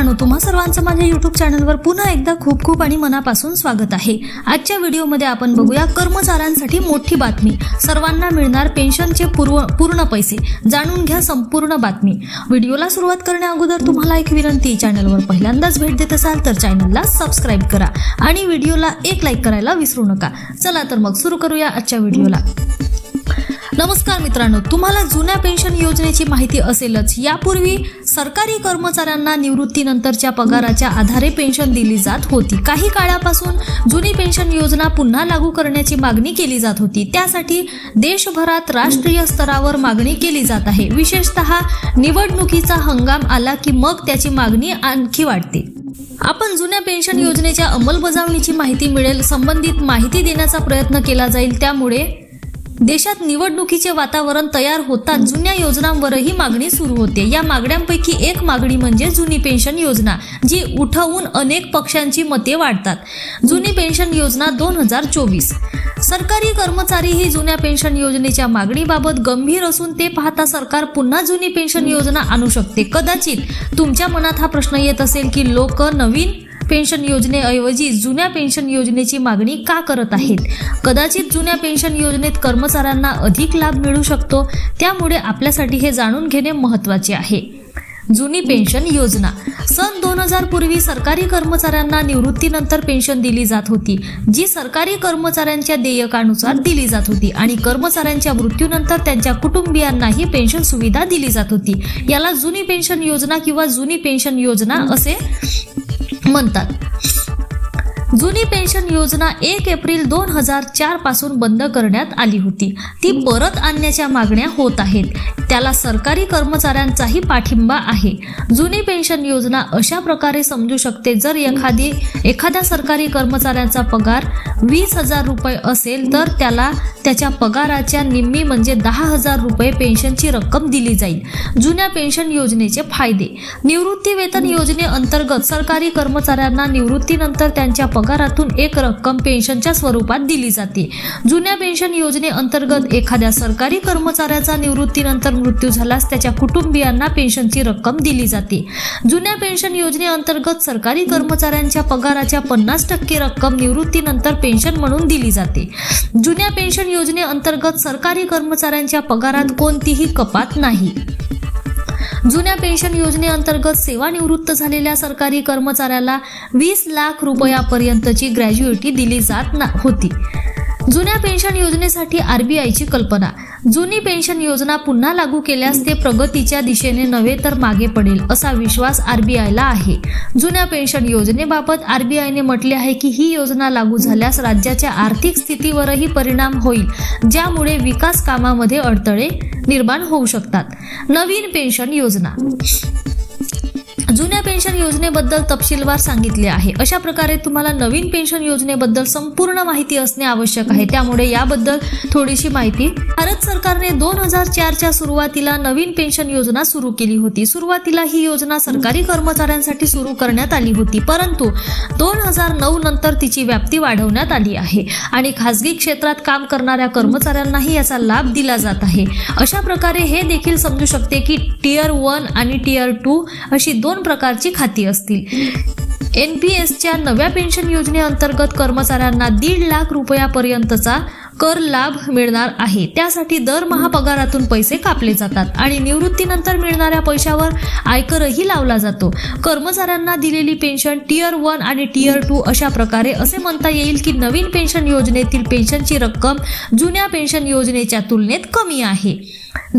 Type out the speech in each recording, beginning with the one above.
मित्रांनो तुम्हा सर्वांचं माझ्या युट्यूब चॅनलवर पुन्हा एकदा खूप खूप आणि मनापासून स्वागत आहे. आजच्या व्हिडिओमध्ये आपण बघूया कर्मचाऱ्यांसाठी मोठी बातमी. सर्वांना मिळणार पेन्शनचे पूर्व पूर्ण पैसे. जाणून घ्या संपूर्ण बातमी. व्हिडिओला सुरुवात करण्या अगोदर तुम्हाला एक विनंती चॅनलवर पहिल्यांदाच भेट देत असाल तर चॅनलला सबस्क्राईब करा. आणि व्हिडिओला एक लाईक करायला विसरू नका. चला तर मग सुरू करूया आजच्या व्हिडिओला नमस्कार मित्रांनो तुम्हाला जुन्या पेन्शन योजनेची माहिती असेलच. यापूर्वी सरकारी कर्मचाऱ्यांना निवृत्तीनंतरच्या पगाराच्या आधारे पेन्शन दिली जात होती. काही काळापासून जुनी पेन्शन योजना पुन्हा लागू करण्याची मागणी केली जात होती. त्यासाठी देशभरात राष्ट्रीय स्तरावर मागणी केली जात आहे. विशेषतः निवडणुकीचा हंगाम आला की मग त्याची मागणी आणखी वाढते. आपण जुन्या पेन्शन योजनेच्या अंमलबजावणीची माहिती मिळेल संबंधित माहिती देण्याचा प्रयत्न केला जाईल. त्यामुळे देशात निवडणुकीचे वातावरण तयार होताच जुन्या योजनांवरही मागणी सुरू होते. या मागण्यांपैकी एक मागणी म्हणजे जुनी पेन्शन योजना जी उठवून अनेक पक्षांची मते वाढतात. जुनी पेन्शन योजना दोन हजार चोवीस. सरकारी कर्मचारी ही जुन्या पेन्शन योजनेच्या मागणीबाबत गंभीर असून ते पाहता सरकार पुन्हा जुनी पेन्शन योजना आणू शकते. कदाचित तुमच्या मनात हा प्रश्न येत असेल की लोक नवीन पेन्शन योजनेऐवजी जुन्या पेन्शन योजनेची मागणी का करत आहेत? कदाचित जुन्या पेन्शन योजनेत कर्मचाऱ्यांना अधिक लाभ मिळू शकतो त्यामुळे आपल्यासाठी हे जाणून घेणे महत्त्वाचे आहे. जुनी पेन्शन योजना. सन दोन हजार पूर्वी सरकारी कर्मचाऱ्यांना निवृत्तीनंतर पेन्शन दिली जात होती जी सरकारी कर्मचाऱ्यांच्या देयकानुसार दिली जात होती आणि कर्मचाऱ्यांच्या मृत्यूनंतर त्यांच्या कुटुंबियांनाही पेन्शन सुविधा दिली जात होती. याला जुनी पेन्शन योजना किंवा जुनी पेन्शन योजना असे म्हणतात जुनी पेन्शन योजना एक एप्रिल दोन हजार चारपासून बंद करण्यात आली होती. ती परत आणण्याच्या मागण्या होत आहेत. त्याला सरकारी कर्मचाऱ्यांचाही पाठिंबा आहे. जुनी पेन्शन योजना अशा प्रकारे समजू शकते जर एखादी एखाद्या सरकारी कर्मचाऱ्यांचा पगार वीस हजार रुपये असेल तर त्याला त्याच्या पगाराच्या निम्मी म्हणजे दहा हजार रुपये पेन्शनची रक्कम दिली जाईल. जुन्या पेन्शन योजनेचे फायदे. निवृत्ती वेतन योजनेअंतर्गत सरकारी कर्मचाऱ्यांना निवृत्तीनंतर त्यांच्या पगारातून एक रक्कम पेन्शनच्या स्वरूपात दिली जाते. जुन्या पेन्शन योजनेअंतर्गत एखाद्या सरकारी कर्मचाऱ्याचा निवृत्तीनंतर मृत्यू झाल्यास त्याच्या कुटुंबियांना पेन्शनची रक्कम दिली जाते. जुन्या पेन्शन योजनेअंतर्गत सरकारी कर्मचाऱ्यांच्या पगाराच्या पन्नास टक्के रक्कम निवृत्तीनंतर पेन्शन म्हणून दिली जाते. जुन्या पेन्शन योजनेअंतर्गत सरकारी कर्मचाऱ्यांच्या पगारात कोणतीही कपात नाही. जुन्या पेन्शन योजनेअंतर्गत सेवानिवृत्त झालेल्या सरकारी कर्मचाऱ्याला वीस लाख रुपयापर्यंतची ग्रॅज्युएटी दिली जात ना होती. जुन्या पेन्शन योजनेसाठी आरबीआयची कल्पना. जुनी पेन्शन योजना पुन्हा लागू केल्यास ते प्रगतीच्या दिशेने नव्हे तर मागे पडेल असा विश्वास आरबीआयला आहे. जुन्या पेन्शन योजनेबाबत आरबीआयने म्हटले आहे की ही योजना लागू झाल्यास राज्याच्या आर्थिक स्थितीवरही परिणाम होईल ज्यामुळे विकास कामामध्ये अडथळे निर्माण होऊ शकतात. नवीन पेन्शन योजना. जुन्या पेन्शन योजनेबद्दल तपशीलवार सांगितले आहे. अशा प्रकारे तुम्हाला नवीन पेन्शन योजनेबद्दल संपूर्ण माहिती असणे आवश्यक आहे. त्यामुळे याबद्दल थोडीशी माहिती. भारत सरकारने दोन हजार चारच्या सुरुवातीला नवीन पेन्शन योजना सुरू केली होती. सुरुवातीला ही योजना सरकारी कर्मचाऱ्यांसाठी सुरू करण्यात आली होती. परंतु दोन हजार नऊ नंतर तिची व्याप्ती वाढवण्यात आली आहे आणि खासगी क्षेत्रात काम करणाऱ्या कर्मचाऱ्यांनाही याचा लाभ दिला जात आहे. अशा प्रकारे हे देखील समजू शकते की टीयर वन आणि टीयर टू अशी दोन प्रकारची खाती असतील. एन पी एसच्या नव्या पेन्शन योजनेअंतर्गत कर्मचाऱ्यांना दीड लाख रुपयापर्यंतचा कर लाभ मिळणार आहे. त्यासाठी दरमहा पगारातून पैसे कापले जातात आणि निवृत्तीनंतर मिळणाऱ्या पैशावर आयकरही लावला जातो. कर्मचाऱ्यांना दिलेली पेन्शन टीयर वन आणि टीयर टू अशा प्रकारे असे म्हणता येईल की नवीन पेन्शन योजनेतील पेन्शनची रक्कम जुन्या पेन्शन योजनेच्या तुलनेत कमी आहे.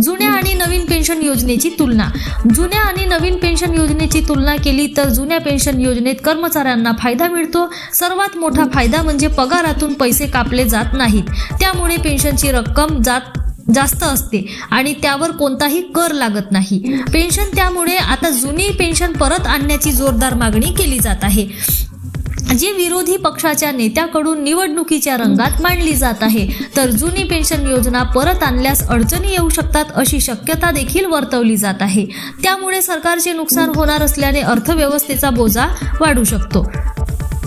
जुन्या आणि नवीन पेन्शन योजनेची तुलना. जुन्या आणि नवीन पेन्शन योजनेची तुलना केली तर जुन्या पेन्शन योजनेत कर्मचाऱ्यांना फायदा मिळतो. सर्वात मोठा फायदा म्हणजे पगारातून पैसे कापले जात नाहीत. त्यामुळे पेन्शनची रक्कम जात जास्त असते आणि त्यावर कोणताही कर लागत नाही. पेन्शन त्यामुळे आता जुनी पेन्शन परत आणण्याची जोरदार मागणी केली जात आहे. जी विरोधी पक्षाच्या नेत्याकडून निवडणुकीच्या रंगात मांडली जात आहे तर जुनी पेन्शन योजना परत आणल्यास अडचणी येऊ शकतात अशी शक्यता देखील वर्तवली जात आहे. त्यामुळे सरकारचे नुकसान होणार असल्याने अर्थव्यवस्थेचा बोजा वाढू शकतो.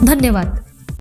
धन्यवाद.